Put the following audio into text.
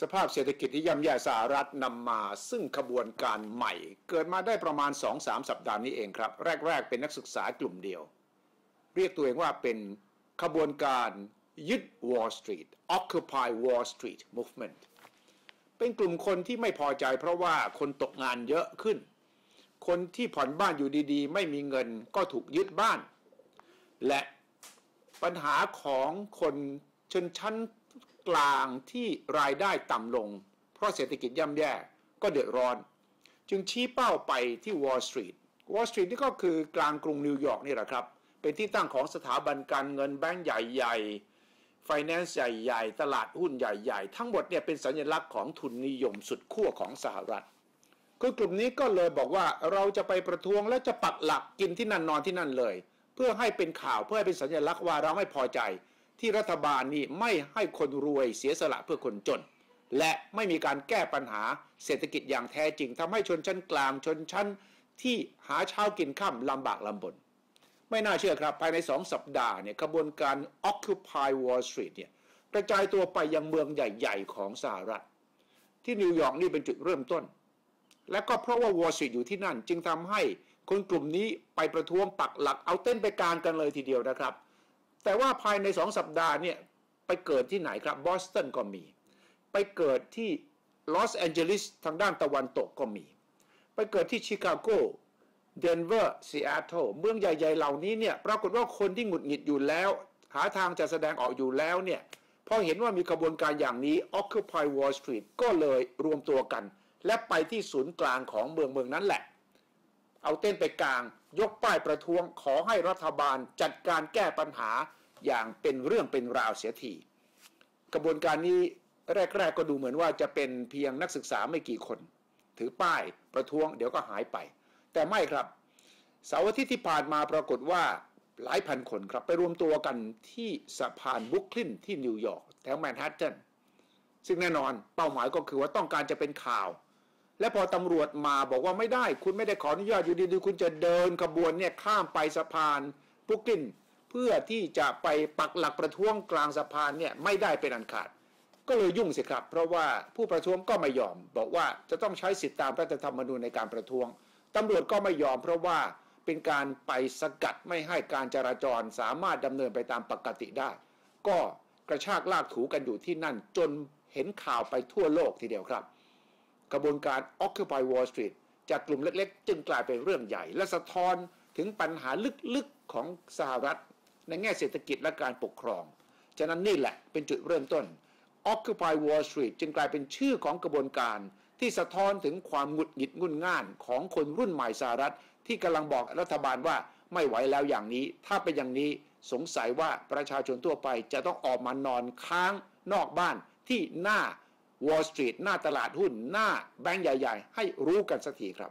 สภาพเศรษฐกิจที่ย่ำแย่สหรัฐนำมา ซึ่งขบวนการใหม่ เกิดมาได้ประมาณ 2-3 สัปดาห์นี้เองครับ แรก ๆ เป็นนักศึกษากลุ่มเดียว เรียกตัวเองว่าเป็นขบวนการยึด Wall Street Occupy Wall Street Movement เป็นกลุ่มคนที่ไม่พอใจเพราะว่าคนตกงานเยอะขึ้น คนที่ผ่อนบ้านอยู่ดีๆ ไม่มีเงินก็ถูกยึดบ้าน และปัญหาของคนชนชั้น กลางที่รายได้ต่ำลง เพราะเศรษฐกิจย่ำแย่ก็เดือดร้อน จึงชี้เป้าไปที่ Wall Street Wall Street นี่ก็คือกลางกรุงนิวยอร์กนี่แหละครับ เป็นที่ตั้งของสถาบันการเงินแบงก์ใหญ่ๆไฟแนนซ์ใหญ่ๆ ตลาดหุ้นใหญ่ๆ ทั้งหมดเนี่ยเป็นสัญลักษณ์ของทุนนิยมสุดขั้วของสหรัฐคือกลุ่มนี้ก็เลยบอกว่าเราจะไปประท้วงและจะปักหลักกินที่นั่นนอนที่นั่นเลย เพื่อให้เป็นข่าวเพื่อให้เป็นสัญลักษณ์ว่าเราไม่พอใจ ที่รัฐบาลนี่ไม่ให้คนรวยเสียสละเพื่อคนจน และไม่มีการแก้ปัญหาเศรษฐกิจอย่างแท้จริงทำให้ชนชั้นกลางชนชั้นที่หาเช้ากินข้ามลำบากลำบน ไม่น่าเชื่อครับ ภายในสองสัปดาห์เนี่ยขบวนการ Occupy Wall Street เนี่ยกระจายตัวไปยังเมืองใหญ่ๆ ของสหรัฐ ที่นิวยอร์กนี่เป็นจุดเริ่มต้น และก็เพราะว่า Wall Street อยู่ที่นั่น จึงทำให้คนกลุ่มนี้ไปประท้วงปักหลักเอาเต้นไปกลางกันเลยทีเดียวนะครับ แต่ว่าภายในสองสัปดาห์เนี่ยไปเกิดที่ไหนครับบอสตันก็มี ไปเกิดที่ลอสแอนเจลิสทางด้านตะวันตกก็มี ไปเกิดที่ชิคาโกเดนเวอร์ซีแอตเทิลเมืองใหญ่ ๆ เหล่านี้เนี่ยปรากฏว่าคนที่หงุดหงิดอยู่แล้ว หาทางจะแสดงออกอยู่แล้วเนี่ยพอเห็นว่ามีขบวนการอย่างนี้ Occupy Wall Street ก็เลยรวมตัวกัน และไปที่ศูนย์กลางของเมืองเมืองนั้นแหละ เอาเต้นไปกลาง ยกป้ายประท้วงขอให้รัฐบาลจัดการแก้ปัญหาอย่างเป็นเรื่องเป็นราวเสียทีกระบวนการนี้แรกๆก็ดูเหมือนว่าจะเป็นเพียงนักศึกษาไม่กี่คน ถือป้ายประท้วงเดี๋ยวก็หายไป แต่ไม่ครับเสาร์อาทิตย์ที่ผ่านมาปรากฏว่าหลายพันคนครับไปรวมตัวกันที่สะพานบุคลินที่นิวยอร์กแถวแมนฮัตตันซึ่งแน่นอนเป้าหมายก็คือว่าต้องการจะเป็นข่าว และพอตำรวจมาบอกว่าไม่ได้ คุณไม่ได้ขออนุญาตอยู่ดีๆคุณจะเดินขบวนเนี่ยข้ามไปสะพานบุคลินเพื่อที่จะไปปักหลักประท้วงกลางสะพานเนี่ยไม่ได้เป็นอันขาด ก็เลยยุ่งสิครับ เพราะว่าผู้ประท้วงก็ไม่ยอม บอกว่าจะต้องใช้สิทธิตามรัฐธรรมนูญในการประท้วงตำรวจก็ไม่ยอม เพราะว่าเป็นการไปสกัดไม่ให้การจราจรสามารถดำเนินไปตามปกติได้ ก็กระชากลากถูกันอยู่ที่นั่นจนเห็นข่าวไปทั่วโลกทีเดียวครับ กระบวนการ Occupy Wall Street จากกลุ่มเล็กๆ จึงกลายเป็นเรื่องใหญ่ และสะท้อนถึงปัญหาลึกๆของสหรัฐ ในแง่เศรษฐกิจและการปกครอง ฉะนั้นนี่แหละเป็นจุดเริ่มต้น Occupy Wall Street จึงกลายเป็นชื่อของกระบวนการ ที่สะท้อนถึงความหงุดหงิดงุนง่านของคนรุ่นใหม่สหรัฐ ที่กำลังบอกรัฐบาลว่าไม่ไหวแล้วอย่างนี้ ถ้าเป็นอย่างนี้สงสัยว่าประชาชนทั่วไปจะต้องออกมานอนค้างนอกบ้านที่หน้า Wall Street หน้าตลาดหุ้นหน้าแบงก์ใหญ่ ๆ ให้รู้กันสักทีครับ